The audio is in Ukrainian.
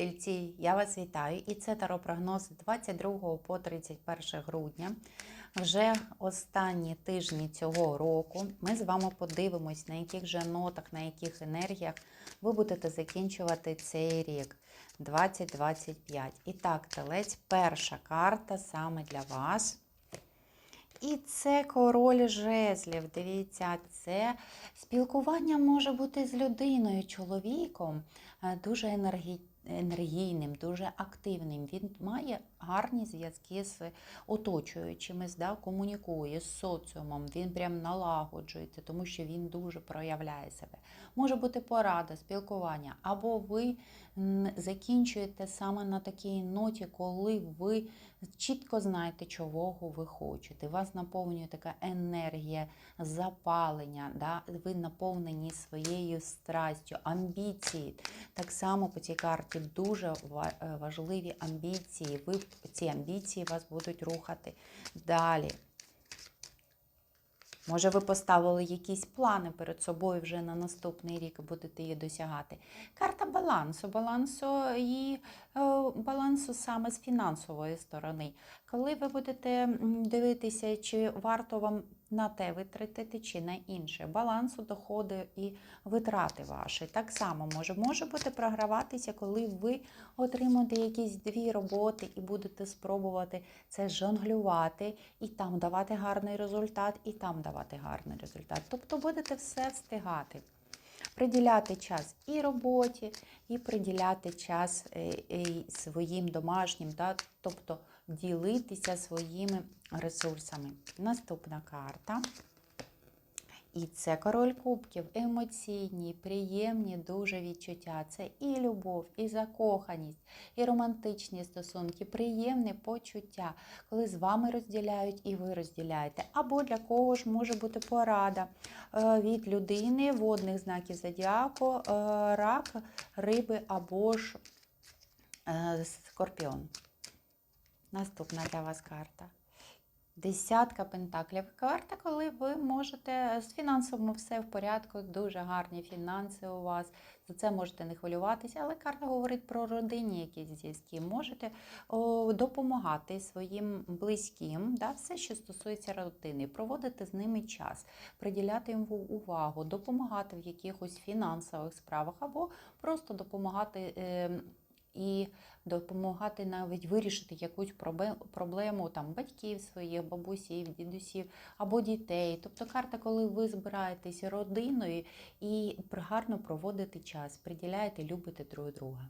Тельці, я вас вітаю. І це таропрогноз з 22 по 31 грудня. Вже останні тижні цього року ми з вами подивимось, на яких же нотах, на яких енергіях ви будете закінчувати цей рік 2025. І так, телець, перша карта саме для вас. І це король жезлів. Дивіться, це спілкування може бути з людиною, чоловіком, е, дуже енергі... енергійним, дуже активним. Він має гарні зв'язки з оточуючими, да, комунікує з соціумом, він прям налагоджується, тому що він дуже проявляє себе. Може бути порада, спілкування, або ви закінчуєте саме на такій ноті, коли ви чітко знаєте, чого ви хочете. Вас наповнює така енергія, запалення, да? ви наповнені своєю страстю, амбіції. Так само по цій карті дуже е, важливі амбіції. Ви ці амбіції вас будуть рухати далі. Може, ви поставили якісь плани перед собою вже на наступний рік і будете її досягати. Карта балансу, балансу і е, балансу саме з фінансової сторони. Коли ви будете дивитися, чи варто вам на те витратити, чи на інше, балансу доходи і витрати ваші. Так само може, може бути програватися, коли ви отримаєте якісь дві роботи і будете спробувати це жонглювати і там давати гарний результат, і там давати гарний результат. Тобто будете все встигати. Приділяти час і роботі, і приділяти час е, е, своїм домашнім, да? тобто ділитися своїми ресурсами. Наступна карта. І це король кубків, емоційні, приємні дуже відчуття. Це і любов, і закоханість, і романтичні стосунки, приємне почуття, коли з вами розділяють і ви розділяєте. Або для кого ж може бути порада е, від людини, водних знаків зодіаку, е, рак, риби або ж е, скорпіон. Наступна для вас карта. Десятка пентаклів. Карта, коли ви можете з фінансовим все в порядку, дуже гарні фінанси у вас. За це можете не хвилюватися, але карта говорить про родинні якісь зв'язки. Можете о, допомагати своїм близьким, да, все, що стосується родини, проводити з ними час, приділяти їм увагу, допомагати в якихось фінансових справах або просто допомагати. Е, і допомагати навіть вирішити якусь проблему там батьків своїх, бабусів, дідусів або дітей. Тобто карта, коли ви збираєтесь родиною і гарно проводите час, приділяєте, любите друг друга.